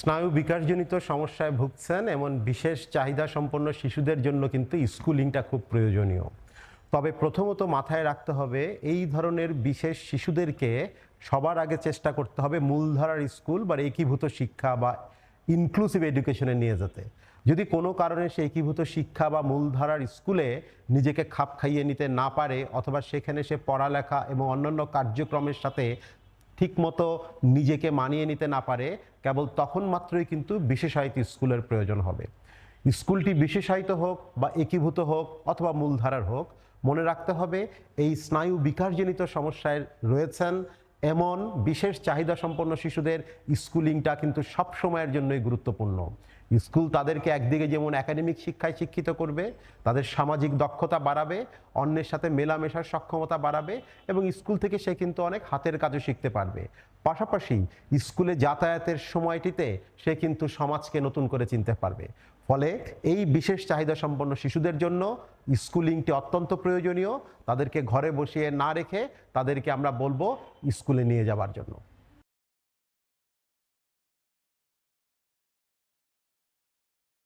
স্নায়ু বিকাশজনিত সমস্যায় ভুগছেন এমন বিশেষ চাহিদা সম্পন্ন শিশুদের জন্য কিন্তু স্কুলিংটা খুব প্রয়োজনীয়। তবে প্রথমত মাথায় রাখতে হবে, এই ধরনের বিশেষ শিশুদেরকে সবার আগে চেষ্টা করতে হবে মূলধারার স্কুল বা একীভূত শিক্ষা বা ইনক্লুসিভ এডুকেশনে নিয়ে যেতে। যদি কোনো কারণে সে একীভূত শিক্ষা বা মূলধারার স্কুলে নিজেকে খাপ খাইয়ে নিতে না পারে অথবা সেখানে সে পড়ালেখা এবং অন্যান্য কার্যক্রমের সাথে ঠিকমতো নিজেকে মানিয়ে নিতে না পারে, কেবল তখন মাত্রই কিন্তু বিশেষায়িত স্কুলের প্রয়োজন হবে। স্কুলটি বিশেষায়িত হোক বা একীভূত হোক অথবা মূলধারার হোক, মনে রাখতে হবে এই স্নায়ু বিকাশজনিত সমস্যায় রয়েছেন এমন বিশেষ চাহিদা সম্পন্ন শিশুদের স্কুলিংটা কিন্তু সব সময়ের জন্যই গুরুত্বপূর্ণ। স্কুল তাদেরকে একদিকে যেমন একাডেমিক শিক্ষায় শিক্ষিত করবে, তাদের সামাজিক দক্ষতা বাড়াবে, অন্যের সাথে মেলামেশার সক্ষমতা বাড়াবে এবং স্কুল থেকে সে কিন্তু অনেক হাতের কাজও শিখতে পারবে। পাশাপাশি স্কুলে যাতায়াতের সময়টিতে সে কিন্তু সমাজকে নতুন করে চিনতে পারবে। ফলে এই বিশেষ চাহিদা সম্পন্ন শিশুদের জন্য স্কুলিংটি অত্যন্ত প্রয়োজনীয়। তাদেরকে ঘরে বসিয়ে না রেখে তাদেরকে আমরা বলব স্কুলে নিয়ে যাওয়ার জন্য।